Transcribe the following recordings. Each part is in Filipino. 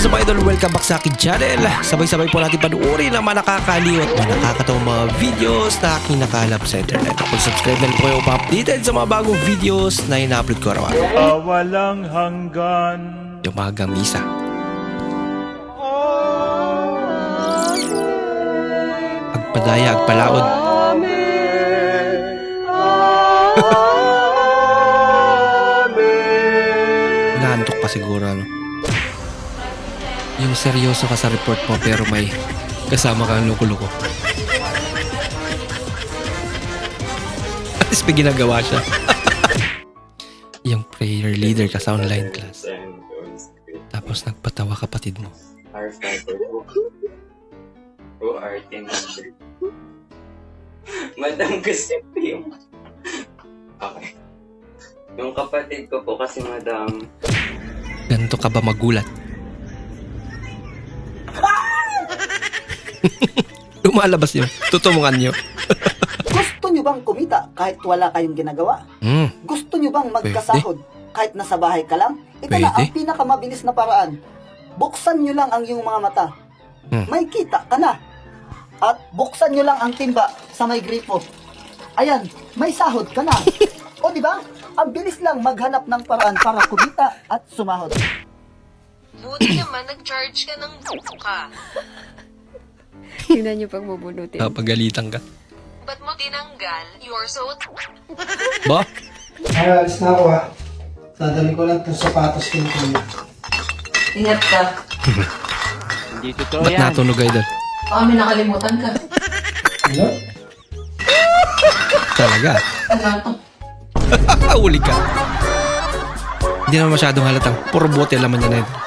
is up idol? Welcome back sa akin channel. Sabay-sabay po natin panuorin ang mga nakakaliw at mga nakakatawang mga videos na aking nakalap sa internet. Kung subscribe na po kayo pa-updated sa mga bagong videos na ina-upload ko araw Ah, walang hanggan. Yung mga misa. Agpadaya, agpalaod. Naantok pa siguro ano. Yung seryoso ka sa report mo pero may kasama kang luko-luko. At least may ginagawa siya. yung prayer leader ka sa online class. Tapos nagpatawa kapatid mo. Who, in heaven. Madam, ko yung... Okay. Yung kapatid ko po kasi madam, Ganito ka ba magulat? Lumalabas yun. Tutumungan nyo. Gusto nyo bang kumita kahit wala kayong ginagawa? Hmm. Gusto nyo bang magkasahod kahit nasa bahay ka lang? Ito na Pwede. ang pinakamabilis na paraan. Buksan nyo lang ang iyong mga mata. Hmm. May kita ka na. At buksan nyo lang ang timba sa may gripo. Ayan, may sahod ka na. o di ba? Ang bilis lang maghanap ng paraan para kumita at sumahod. Buti naman, nag-charge ka ng ka. Tingnan niyo pag bubunutin. Kapagalitan ka. Ba't mo tinanggal? You're so... Ba? Ay, alis na ako ah. Dadali ko lang itong sapatos ko nito. Ingat ka. Ba't natunog idol? Baka may nakalimutan ka. Ano? Talaga. Ano? Uli ka. Hindi naman masyadong halatang. Puro bote laman niya na ito.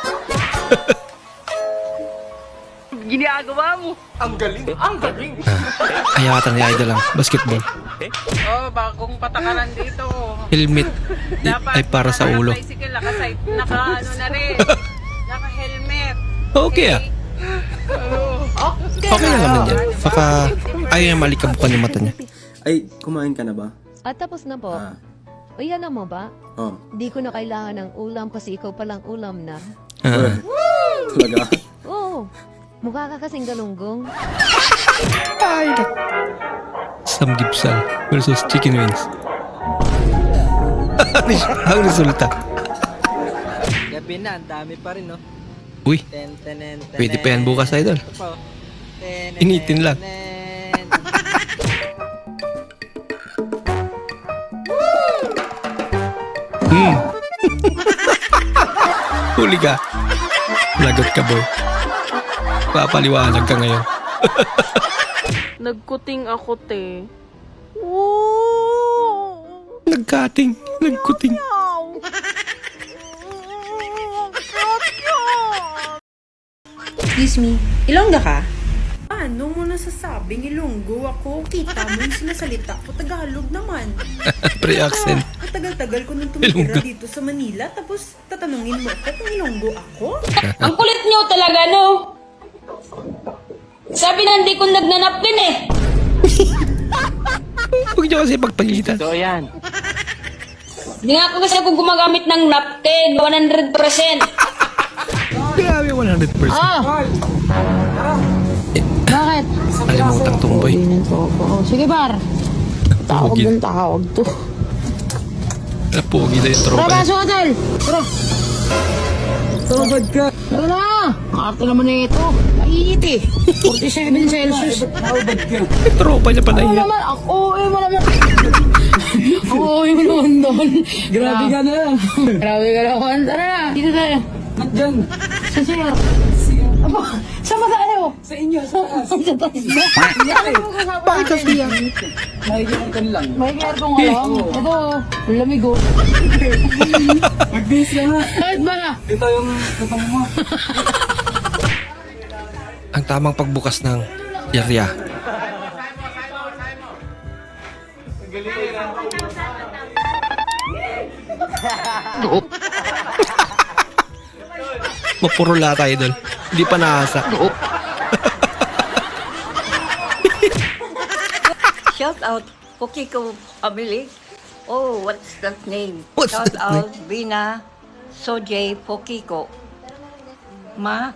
Ah, ayatan ni idol lang. Basketball. Oh, bagong patakaran dito. Helmet. I- ay para sa ulo. Tricycle, naka, naka ano na rin. naka helmet. Okay ah. Okay lang naman yan. Baka ayaw niya malikabukan yung mata niya. Ay, kumain ka na ba? At tapos na po. Ah, Uy, alam mo ba? oh. Di ko na kailangan ng ulam kasi ikaw palang ulam na. Ah. Talaga? Mukha ka kasing galunggong. Ay, Samgipsal versus chicken wings. Ang resulta. Gabi na, ang dami pa rin, no? Uy, Ten, tenen, tenen. pwede pa yan bukas, idol. Initin lang. Hmm. Huli ka. Lagot ka, boy. Papaliwanag ka ngayon. Nagkuting ako, te. Nagkating. Nagkuting. Excuse me, Ilongga ka? Ano mo nasasabing ilonggo ako? Kita mo yung sinasalita ko, Tagalog naman. Pre-accent. Katagal-tagal ko nung Ilonggo. tumitira dito sa Manila, tapos tatanungin mo ako kung ilonggo ako? Ang kulit nyo talaga, no? Sabi na hindi ko nagnanap din eh. Huwag niyo kasi pagpalitan. So, yan. Hindi nga ako kasi ako gumagamit ng napkin, 100%. Grabe, 100%. Ah! Bakit? Alimutang tumboy. Oo. Sige, par. Tawag Pogi. ng tawag to. Napogi na yung tropa Tara, niya. pasok, Adel! Tara! Tawagad ka! Tara na! Arte naman na ito. Mainit eh. 47 Celsius. Tropa niya pa na Ako iyan. naman, ako eh mo naman. Ako eh mo naman doon. Grabe ka na. Grabe ka naman. Tara na. Dito tayo. Diyan. Sa siya. Aba, saan ba tayo? Sa inyo. Sa taas. Sa taas ba? Bakit kasi yan? Mahigilan ka lang. Mahigilan ko nga lang. Ito, lamig oh. Mag-base ka nga. Kahit ba na? Ang tamang pagbukas ng area. Mapuro tayo idol. Hindi pa naasa. Shout out, Pokiko family. Oh, what's that name? What's Shout that name? out, Vina Sojay Pokiko. Ma?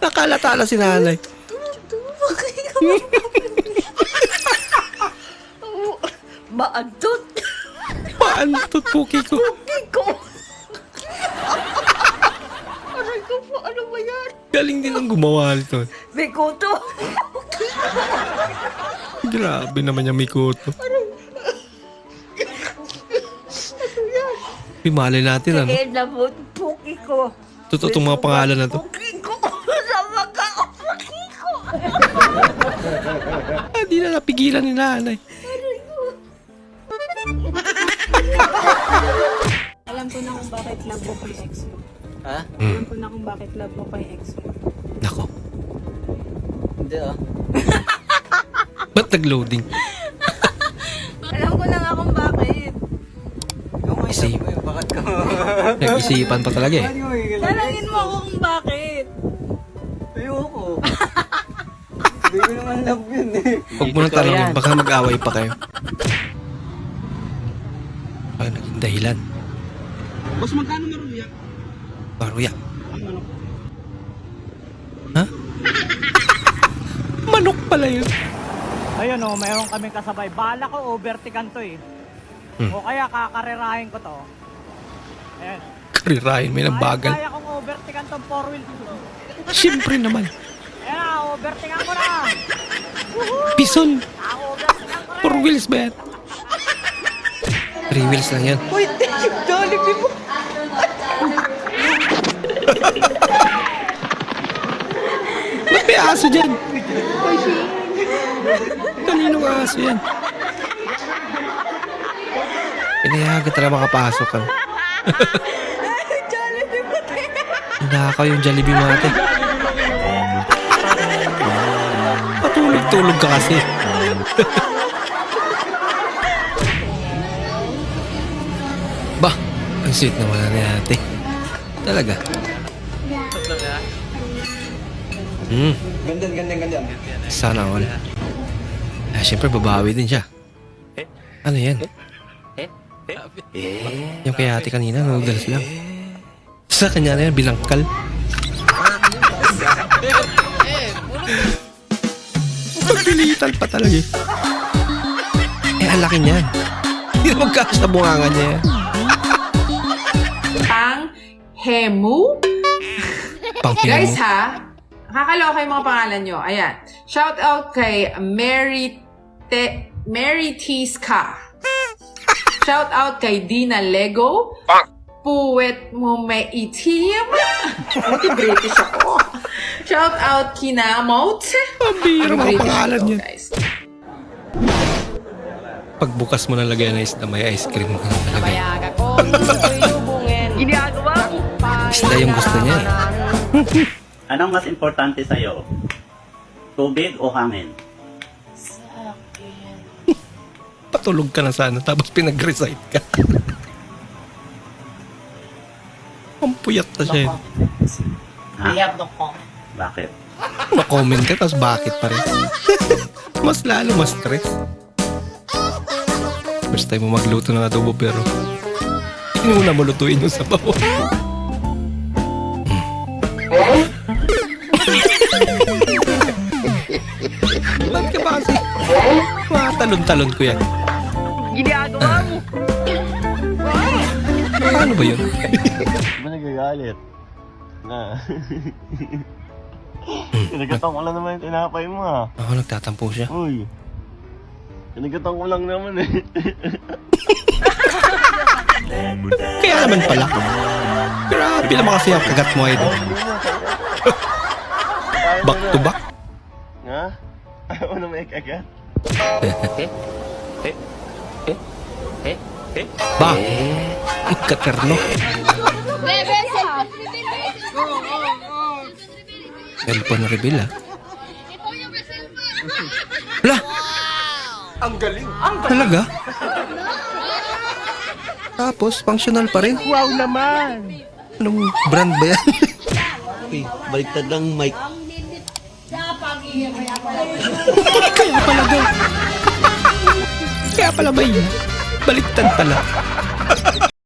Nakalatala si nanay. Maantot. Paantot puki ko. Ko. Aray ko po, ano ba yan? Galing din ang gumawa nito. Bikuto. Grabe naman yung Mikoto. Pimalay natin ano. Eh, nabot, puki ko. Totoo itong mga pangalan na to. Puki ko. Sama ka, puki ko. Ah, di na napigilan ni nanay. Ko na kung bakit love mo pa yung ex mo. Ha? Alam ko na kung bakit love mo pa yung ex mo. Nako. Hindi ah. Ba't nag-loading? Alam ko na nga kung bakit. Isip. Bakit ka? Nag-isipan pa talaga eh. Talangin mo ako kung bakit. Ayoko. Hindi ko naman love yun eh. Huwag mo nang tanongin, baka mag-away pa kayo. Ay, naging dahilan. Boss, magkano maruya? Paruya. Ha? Manok pala yun. Ayun o, mayroon kaming kasabay. Bala ko, overtikan to eh. Hmm. O kaya kakarerahin ko to. Ayan. Karirahin, may nabagal. Kaya kong overtikan tong four wheel. Siyempre naman. Ayan na, overtikan ko na. Pison. Ah, overtikan ko na. Four wheels ba yan? Three wheels lang yan. Uy, yung Jollibee mo. Ba't may aso dyan? Kaninong aso yan? Pinayagan talaga makapasok ka. Jollibee mo. Nakaw yung Jollibee mo ate. Patulog-tulog ka kasi. ang sweet naman na ni ate. Talaga. Hmm, Gandan, gandan, gandan. sana all. Ah, syempre babawi din siya. Ano yan? Yung kay ate kanina, noodles lang. Sa kanya na yan, bilangkal. Pagpilitan pa talaga eh. Eh, ang laki niyan. Hindi na magkakasya bunganga niya yan. Hemu? Guys ha, nakakaloka yung mga pangalan nyo. Ayan. Shout out kay Mary Te Mary T. Ska. Shout out kay Dina Lego. Puwet mo may itim. Buti British ako. Shout out kina Moat. Pambira mga British pangalan ako, guys. Pagbukas mo ng lagay na isda, may ice cream ka na talaga. Ginagawa ko. Isda yung gusto niya eh. Anong mas importante sa'yo? Tubig o hangin? Patulog ka na sana, tapos pinag-recite ka. Ang puyat na siya yun. Bakit? Ma-comment ka, tapos bakit pa rin? mas lalo, mas stress. First time mo magluto ng adobo pero hindi mo na malutuin yung sabaw. Ba't ka ba kasi? Mga talon-talon ko yan. Ginagawa mo. Paano ba yun? Ba nagagalit? Na. Kinagatan ko lang naman yung tinapay mo ah. Ako nagtatampo siya. Uy. Kinagatan ko lang naman eh. Kaya naman pala. Grabe naman kasi ang kagat mo idol. Back to back. Ha? Ayaw na may kagat? Ba? Katerno. Cellphone reveal ah. Wala. Ang galing. Talaga? Tapos, functional pa rin. Wow naman! Anong brand ba yan? Uy, baliktad lang mic. Kaya pala daw. Kaya pala ba yun? baliktad pala.